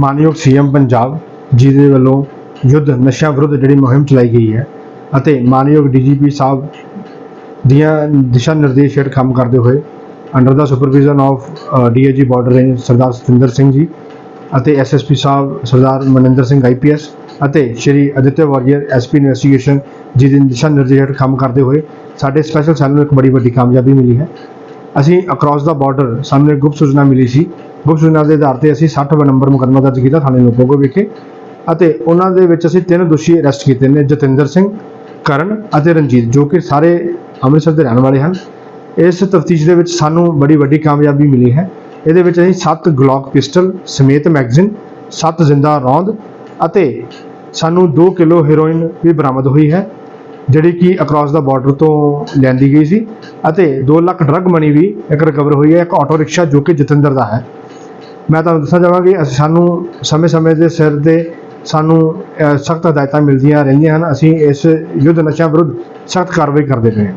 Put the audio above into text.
ਮਾਨਯੋਗ ਸੀਐਮ ਪੰਜਾਬ ਜੀ ਦੇ ਵੱਲੋਂ ਯੁੱਧ ਨਸ਼ਿਆਂ ਵਿਰੁੱਧ ਜਿਹੜੀ ਮੁਹਿੰਮ ਚਲਾਈ ਗਈ ਹੈ ਅਤੇ ਮਾਨਯੋਗ ਡੀਜੀਪੀ ਸਾਹਿਬ ਦੀਆਂ ਦਿਸ਼ਾ ਨਿਰਦੇਸ਼ ਹੇਠ ਕੰਮ ਕਰਦੇ ਹੋਏ under the supervision of DIG border range Sardar Satinder Singh ji ਅਤੇ ਐਸਐਸਪੀ ਸਾਹਿਬ ਸਰਦਾਰ ਮਨਿੰਦਰ ਸਿੰਘ ਆਈਪੀਐਸ ਅਤੇ ਸ਼੍ਰੀ ਅਦਿੱਤਿਆ ਵਾਰੀਅਰ ਐਸਪੀ ਇਨਵੈਸਟੀਗੇਸ਼ਨ ਜੀ ਦੇ ਦਿਸ਼ਾ ਨਿਰਦੇਸ਼ ਹੇਠ ਕੰਮ ਕਰਦੇ ਹੋਏ ਸਾਡੇ ਸਪੈਸ਼ਲ ਸੈੱਲ ਨੂੰ ਇੱਕ ਬੜੀ ਵੱਡੀ ਕਾਮਯਾਬੀ ਮਿਲੀ ਹੈ। ਅਸੀਂ ਅਕ੍ਰੋਸ ਦਾ ਬਾਰਡਰ ਸਾਨੂੰ ਇੱਕ ਗੁਪਤ ਸੂਚਨਾ ਮਿਲੀ ਸੀ ਗੁਪਤ ਸੂਚਨਾ ਦੇ ਆਧਾਰ ਤੇ ਅਸੀਂ 60 ਨੰਬਰ ਮੁਕੱਦਮਾ ਦਰਜ ਕੀਤਾ ਥਾਣੇ ਲੋਪੋਗੋ ਵਿਖੇ ਅਤੇ ਉਹਨਾਂ ਦੇ ਵਿੱਚ ਅਸੀਂ ਤਿੰਨ ਦੋਸ਼ੀ ਅਰੈਸਟ ਕੀਤੇ ਨੇ ਜਤਿੰਦਰ ਸਿੰਘ, ਕਰਨ ਅਤੇ ਰਣਜੀਤ, ਜੋ ਕਿ ਸਾਰੇ ਅੰਮ੍ਰਿਤਸਰ ਦੇ ਰਹਿਣ ਵਾਲੇ ਹਨ। ਇਸ ਤਫਤੀਸ਼ ਦੇ ਵਿੱਚ ਸਾਨੂੰ ਬੜੀ ਵੱਡੀ ਕਾਮਯਾਬੀ ਮਿਲੀ ਹੈ। ਇਹਦੇ ਵਿੱਚ ਅਸੀਂ 7 ਗਲੌਕ ਪਿਸਟਲ ਸਮੇਤ ਮੈਗਜ਼ੀਨ 7 ਜ਼ਿੰਦਾ ਰੌਂਦ ਅਤੇ ਸਾਨੂੰ 2 ਕਿਲੋ ਹੈਰੋਇਨ ਵੀ ਬਰਾਮਦ ਹੋਈ ਹੈ, ਜਿਹੜੀ ਕਿ ਅਕ੍ਰੋਸ ਦਾ ਬਾਰਡਰ ਤੋਂ ਲੈਂਦੀ ਗਈ ਸੀ ਅਤੇ 2 ਲੱਖ ਡਰੱਗ ਮਨੀ ਵੀ ਇੱਕ ਰਿਕਵਰ ਹੋਈ ਹੈ, ਇੱਕ ਆਟੋ ਰਿਕਸ਼ਾ ਜੋ ਕਿ ਜਤਿੰਦਰ ਦਾ ਹੈ। ਮੈਂ ਤੁਹਾਨੂੰ ਦੱਸਣਾ ਚਾਹਾਂਗੀ ਅਸੀਂ ਸਾਨੂੰ ਸਮੇਂ-ਸਮੇਂ ਦੇ ਸਿਰ ਤੇ ਸਾਨੂੰ ਸਖਤ ਹਦਾਇਤਾਂ ਮਿਲਦੀਆਂ ਰਹਿੰਦੀਆਂ ਹਨ। ਅਸੀਂ ਇਸ ਯੁੱਧ ਨਸ਼ਿਆਂ ਵਿਰੁੱਧ ਸਖਤ ਕਾਰਵਾਈ ਕਰਦੇ ਪਏ ਹਾਂ।